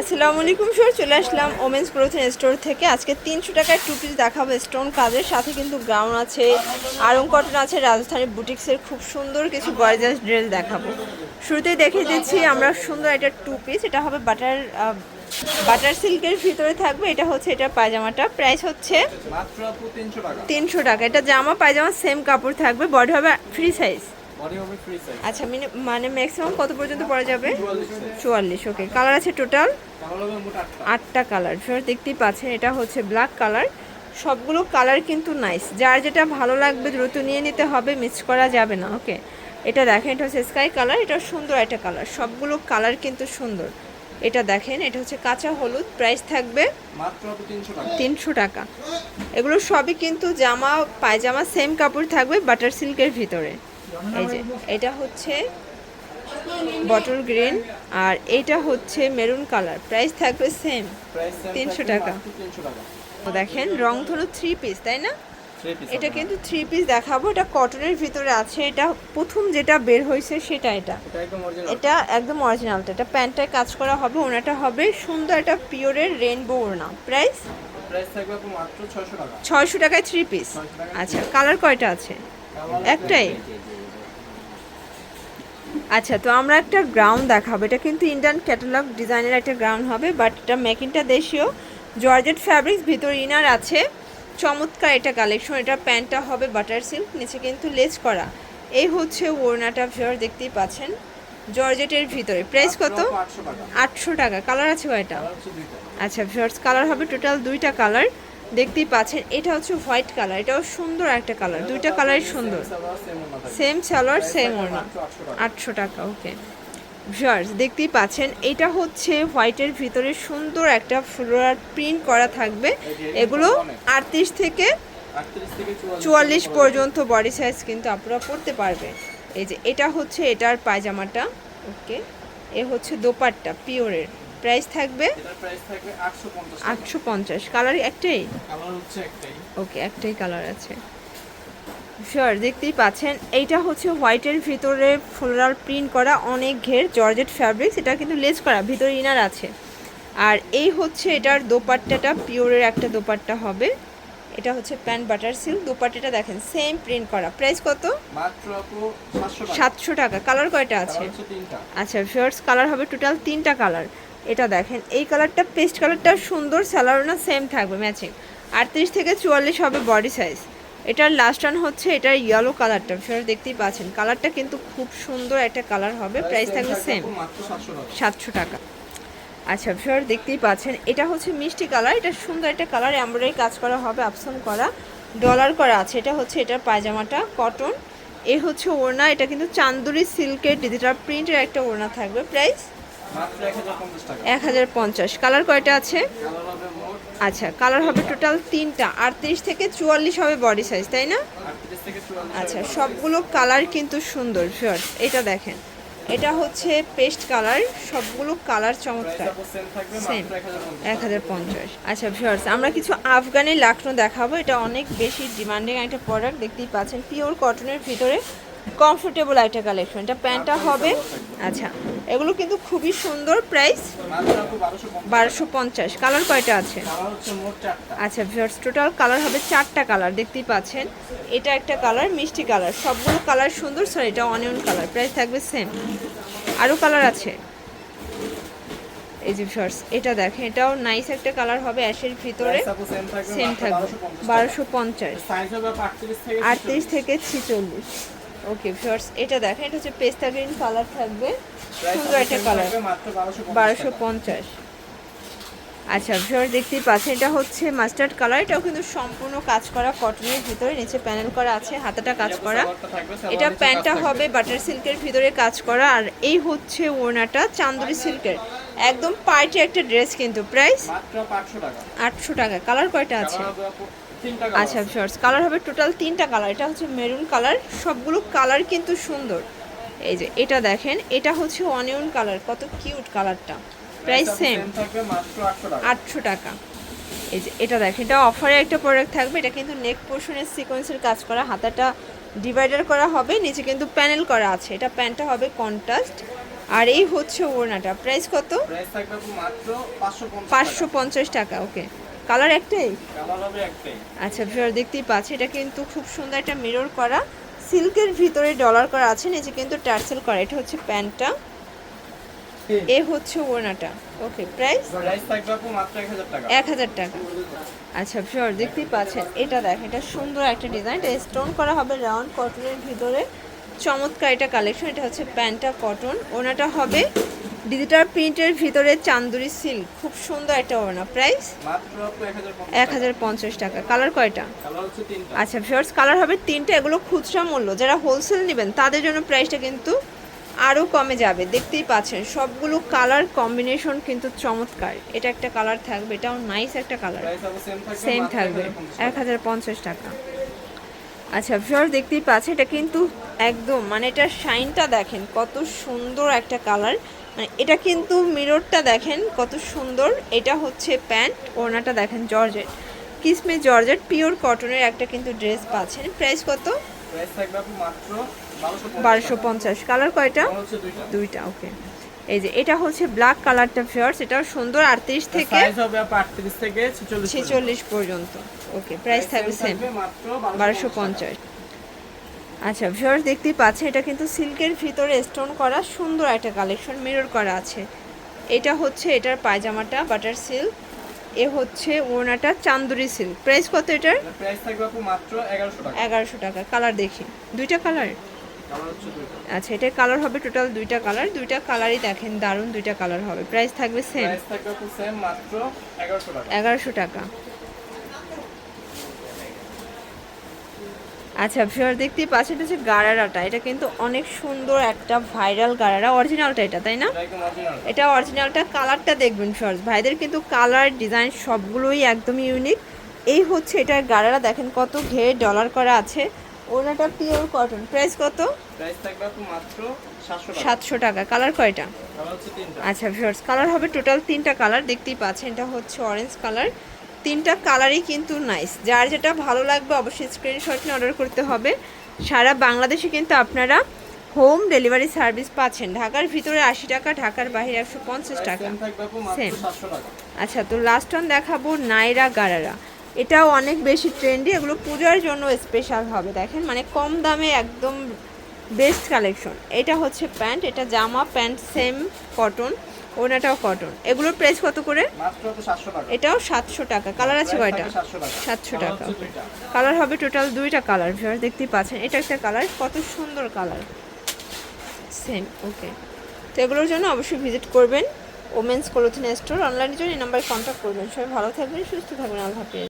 আসসালামু আলাইকুম স্যার চলে আসলাম ওমেন্স ক্লোথিং স্টোর থেকে। আজকে তিনশো টাকার টু পিস দেখাবো স্টোন কাজের। সাথে কিন্তু গাউন আছে আরং কটন আছে রাজস্থানী বুটিক্সের খুব সুন্দর কিছু গর্জাস ড্রেস দেখাবো। শুরুতেই দেখে দিচ্ছি আমরা সুন্দর একটা টু পিস এটা হবে বাটার বাটার সিল্কের ভিতরে থাকবে। এটা হচ্ছে এটা পায়জামাটা। প্রাইস হচ্ছে তিনশো টাকা। তিনশো টাকা। এটা জামা পায়জামা সেম কাপড় থাকবে। বডি হবে ফ্রি সাইজ আচ্ছা মিনি মানে ম্যাক্সিমাম কত পর্যন্ত পরা যাবে? চুয়াল্লিশ ওকে কালার আছে টোটাল আটটা কালার ফের দেখতেই পাচ্ছেন এটা হচ্ছে ব্ল্যাক কালার সবগুলো কালার কিন্তু নাইস যার যেটা ভালো লাগবে দ্রুত নিয়ে নিতে হবে মিস করা যাবে না ওকে এটা দেখেন এটা হচ্ছে স্কাই কালার এটা সুন্দর একটা কালার সবগুলো কালার কিন্তু সুন্দর। এটা দেখেন এটা হচ্ছে কাঁচা হলুদ প্রাইস থাকবে মাত্র তিনশো টাকা। তিনশো টাকা। এগুলো সবই কিন্তু জামা পায়জামা সেম কাপড় থাকবে বাটার সিল্কের ভিতরে। এই যে এটা হচ্ছে বটল গ্রিন আর এটা হচ্ছে মেরুন কালার প্রাইস থাকবে সেম প্রাইস 300 টাকা। তিনশো টাকা। দেখেন রংধনু থ্রি পিস তাই না? এটা কিন্তু থ্রি পিস দেখাবো। এটা কটনের ভিতরে আছে। এটা প্রথম যেটা বের হয়েছে সেটা এটা। এটা একদম অরিজিনাল এটা একদম অরিজিনালটা এটা প্যান্টটায় কাজ করা হবে ওনাটা হবে সুন্দর একটা পিওরের রেনবো ওড়না। প্রাইস ছয়শো টাকায় থ্রি পিস আচ্ছা কালার কয়টা আছে? একটাই। আচ্ছা তো আমরা একটা গ্রাউন্ড দেখাবো। এটা কিন্তু ইন্ডিয়ান ক্যাটালগ ডিজাইনের একটা গ্রাউন্ড হবে বাট এটা মেকিংটা দেশীয়। জর্জেট ফ্যাব্রিক্স ভিতর ইনার আছে। চমৎকার এটা কালেকশন এটা প্যান্টটা হবে বাটার সিল্ক নিচে কিন্তু লেস করা। এই হচ্ছে ওড়নাটা ফিওর দেখতেই পাচ্ছেন। জর্জেটের ভিতরে। প্রাইস কত? আটশো টাকা। কালার আছে কয়টা আচ্ছা ভিউয়ার্স কালার হবে টোটাল দুইটা কালার দেখতেই পাচ্ছেন, এটা হচ্ছে হোয়াইট কালার, এটাও সুন্দর একটা কালার, দুইটা কালারই সুন্দর। সেম ওনা সালোয়ার সেম ওড়না, আটশো টাকা ওকে ভিউয়ার্স দেখতেই পাচ্ছেন, এটা হচ্ছে হোয়াইটের ভিতরে সুন্দর একটা ফ্লোরার প্রিন্ট করা থাকবে। এগুলো আটত্রিশ থেকে চুয়াল্লিশ পর্যন্ত বডি সাইজ কিন্তু আপনারা পড়তে পারবে এই যে, এটা হচ্ছে এটার পায়জামাটা ওকে এ হচ্ছে দোপাট্টা পিওরের প্রাইস থাকবে? আটশো পঞ্চাশ কালার একটাই? ওকে একটাই। কালার আছে। শিওর দেখতেই পাচ্ছেন। এইটা হচ্ছে হোয়াইটের ভিতরে ফ্লোরাল প্রিন্ট করা অনেক ঘের জর্জেট ফ্যাব্রিক্স এটা কিন্তু লেস করা ভিতরে ইনার আছে। আর এই হচ্ছে এটার দোপাট্টাটা পিওরের একটা দোপাট্টা হবে। এটা হচ্ছে প্যান্ট বাটার সিল্ক দোপাট্টাটা দেখেন সেম প্রিন্ট করা। প্রাইস কত? সাতশো টাকা। কালার কয়টা আছে? আচ্ছা ফিয়ার্স কালার হবে টোটাল তিনটা কালার এটা দেখেন এই কালারটা পেস্ট কালারটা সুন্দর স্যালারোনা সেম থাকবে ম্যাচিং আটত্রিশ থেকে চুয়াল্লিশ হবে বডি সাইজ এটার লাস্ট রান হচ্ছে এটার ইয়েলো কালারটা ফিয়ার্স দেখতেই পাচ্ছেন। কালারটা কিন্তু খুব সুন্দর একটা কালার হবে প্রাইস থাকবে সেম সাতশো টাকা। আচ্ছা ফিওর দেখতেই পাচ্ছেন এটা হচ্ছে মিষ্টি কালার এটা সুন্দর একটা কালার এমব্রয়ডারি কাজ করা হবে আপসন করা। ডলার করা আছে এটা হচ্ছে এটার পায়জামাটা কটন এ হচ্ছে ওড়না এটা কিন্তু চান্দুরি সিল্কের ডিজিটাল প্রিন্টের একটা ওড়না থাকবে। প্রাইস এক হাজার পঞ্চাশ কালার কয়টা আছে? আচ্ছা কালার হবে টোটাল তিনটা। আটত্রিশ থেকে চুয়াল্লিশ হবে বডি সাইজ তাই না? আচ্ছা সবগুলো কালার কিন্তু সুন্দর শিওর এটা দেখেন। এটা হচ্ছে পেস্ট কালার সবগুলো কালার চমৎকার। সেম এক হাজার পঞ্চাশ। আচ্ছা ভিউয়ার্স আমরা কিছু আফগানি লাকনো দেখাবো। এটা অনেক বেশি ডিমান্ডিং একটা প্রোডাক্ট দেখতেই পাচ্ছেন। পিওর কটনের ভিতরে কমফোর্টেবল একটা কালেকশন এটা প্যান্টটা হবে। আচ্ছা। এগুলো কিন্তু খুবই সুন্দর প্রাইস বারোশো পঞ্চাশ। কালার কয়টা আছে? আচ্ছা ভিউয়ার্স টোটাল কালার হবে চারটা কালার দেখতেই পাচ্ছেন। এটা একটা কালার মিষ্টি কালার সবগুলো কালার সুন্দর সরি এটা অনিয়ন কালার প্রাইস থাকবে সেম আরও কালার আছে? এই যে ভিউয়ার্স এটা দেখেন এটাও নাইস একটা কালার হবে অ্যাশের ভিতরে। সেম থাকবে সেম মাত্র থাকবে। 1250 বারোশো পঞ্চাশ। আটত্রিশ থেকে ছিচল্লিশ। ওকে ভিউয়ার্স এটা দেখেন এটা হচ্ছে পেস্তা গ্রিন কালার থাকবে। সুন্দর একটা কালার। মাত্র বারোশো পঞ্চাশ আচ্ছা ভিউয়ার দেখতেই পাচ্ছেন এটা হচ্ছে মাস্টার্ড কালার এটাও কিন্তু সম্পূর্ণ কাজ করা কটনের ভিতরে নিচে প্যানেল করা আছে হাতাটা কাজ করা। এটা প্যান্টটা হবে বাটার সিল্কের ভিতরে কাজ করা আর এই হচ্ছে ওড়নাটা চান্দুরি সিল্কের একদম পার্টি একটা ড্রেস কিন্তু প্রাইস মাত্র পাঁচশো টাকা। আটশো টাকা। কালার কয়টা আছে? আচ্ছা শর্টস কালার হবে টোটাল তিনটা কালার এটা হচ্ছে মেরুন কালার সবগুলো কালার কিন্তু সুন্দর। এই যে এটা দেখেন এটা হচ্ছে অনিয়ন কালার কত কিউট কালারটা প্রাইস সেম আটশো টাকা। এই যে এটা দেখেন এটা অফারে একটা প্রোডাক্ট থাকবে। এটা কিন্তু নেক পোর্শনের সিকোয়েন্সের কাজ করা। হাতাটা ডিভাইডার করা হবে। নিচে কিন্তু প্যানেল করা আছে। এটা প্যান্টটা হবে কন্ট্রাস্ট আর এই হচ্ছে ওড়নাটা। প্রাইস কত? প্রাইস থাকবে মাত্র পাঁচশো পঞ্চাশ টাকা। ওকে কালার একটাই কালার হবে একটাই আচ্ছা ভিউয়ার দেখতেই পাচ্ছি। এটা কিন্তু খুব সুন্দর একটা মিরর করা। সিল্কের ভিতরে ডলার করা আছে নিচে কিন্তু টার্সেল করা। এটা হচ্ছে প্যান্টটা। এ হচ্ছে ওড়নাটা। ওকে প্রাইস এক হাজার টাকা। আচ্ছা ভিউয়ার দেখতেই পাচ্ছেন। এটা দেখ এটা সুন্দর একটা ডিজাইন এটা স্টোন করা হবে রাউন্ড কটনের ভিতরে। চমৎকার এটা কালেকশন এটা হচ্ছে প্যান্টটা কটন ওনাটা হবে ডিজিটাল প্রিন্টের ভিতরে চান্দুরি সিল্ক খুব সুন্দর একটা ওড়না। প্রাইস এক হাজার পঞ্চাশ টাকা। কালার কয়টা? আচ্ছা ভিউয়ার্স কালার হবে তিনটা। এগুলো খুচরা মূল্য। যারা হোলসেল নেবেন তাদের জন্য প্রাইসটা কিন্তু আরও কমে যাবে। দেখতেই পাচ্ছেন সবগুলো কালার কম্বিনেশন কিন্তু চমৎকার। এটা একটা কালার থাকবে। এটাও নাইস একটা কালার সেম থাকবে সেম মাত্র থাকবে। 1050 এক হাজার পঞ্চাশ টাকা। আচ্ছা ভিউয়ার দেখতেই পাচ্ছেন এটা কিন্তু একদম মানে এটার শাইনটা দেখেন কত সুন্দর একটা কালার মানে এটা কিন্তু মিররটা দেখেন কত সুন্দর। এটা হচ্ছে প্যান্ট ওড়নাটা দেখেন জর্জেট। কিসমে জর্জেট পিওর কটনের একটা কিন্তু ড্রেস পাচ্ছেন। প্রাইস কত? প্রাইস থাকবে আপু মাত্র বারোশো পঞ্চাশ। কালার কয়টা? দুইটা। ওকে। এই যে এটা হচ্ছে ব্ল্যাক কালারটা ফিয়ার্স এটা সুন্দর আটত্রিশ থেকে ছেচল্লিশ পর্যন্ত। ওকে প্রাইস থাকবে সেম মাত্র বারোশো পঞ্চাশ। আচ্ছা ভিউয়ার্স দেখতেই পাচ্ছে এটা কিন্তু সিল্কের ভিতরে স্টোন করা সুন্দর একটা কালেকশন মিরর করা আছে। এটা হচ্ছে এটার পায়জামাটা বাটার সিল্ক এ হচ্ছে ওড়নাটা চান্দুরি সিল্ক প্রাইস কত এটার? প্রাইস থাকবে আপু মাত্র এগারোশো টাকা। এগারোশো টাকা। কালার দেখি। দুইটা কালার আচ্ছা এটার কালার হবে টোটাল দুইটা কালার দুইটা কালারই দেখেন দারুণ দুইটা কালার হবে। প্রাইস থাকবে সেম প্রাইস থাকবে সেম মাত্র এগারোশো টাকা। এগারোশো টাকা। আচ্ছা ভিউয়ার দেখতেই পাচ্ছেন হচ্ছে গারারাটা এটা কিন্তু অনেক সুন্দর একটা ভাইরাল গারারা অরিজিনালটা এটা তাই না? এটা অরিজিনালটা কালারটা দেখবেন ফার্স্ট ভাইদের কিন্তু কালার ডিজাইন সবগুলোই একদম ইউনিক এই হচ্ছে এটার গারারা দেখেন কত ঘের ডলার করা আছে। ওনাটা পিওর কটন প্রাইস কত? সাতশো টাকা। কালার কয়টা? আচ্ছা ভিউয়ার্স কালার হবে টোটাল তিনটা কালার দেখতেই পাচ্ছেন এটা হচ্ছে অরেঞ্জ কালার তিনটা কালারই কিন্তু নাইস যার যেটা ভালো লাগবে অবশ্যই স্ক্রিনশট নিয়ে অর্ডার করতে হবে। সারা বাংলাদেশে কিন্তু আপনারা হোম ডেলিভারি সার্ভিস পাচ্ছেন। ঢাকার ভিতরে আশি টাকা ঢাকার বাইরে একশো পঞ্চাশ টাকা। সেম আচ্ছা তো লাস্ট ওয়ান দেখাবো নাইরা গারারা। এটাও অনেক বেশি ট্রেন্ডি এগুলো পূজার জন্য স্পেশাল হবে। দেখেন মানে কম দামে একদম বেস্ট কালেকশন এটা হচ্ছে প্যান্ট এটা জামা প্যান্ট সেম কটন ওনাটাও কটন। এগুলোর প্রাইস কত করে? এটাও সাতশো টাকা। কালার আছে কয়টা? সাতশো টাকা। কালার হবে টোটাল দুইটা কালার ভিউয়ার দেখতেই পাচ্ছেন। এটা একটা কালার কত সুন্দর কালার সেম ওকে তো এগুলোর জন্য অবশ্যই ভিজিট করবেন। ওমেন্স ক্লোথিং স্টোর অনলাইনের জন্য এই নাম্বারে কন্ট্যাক্ট করবেন। সবাই ভালো থাকবেন সুস্থ থাকবেন। আল্লাহ হাফিজ।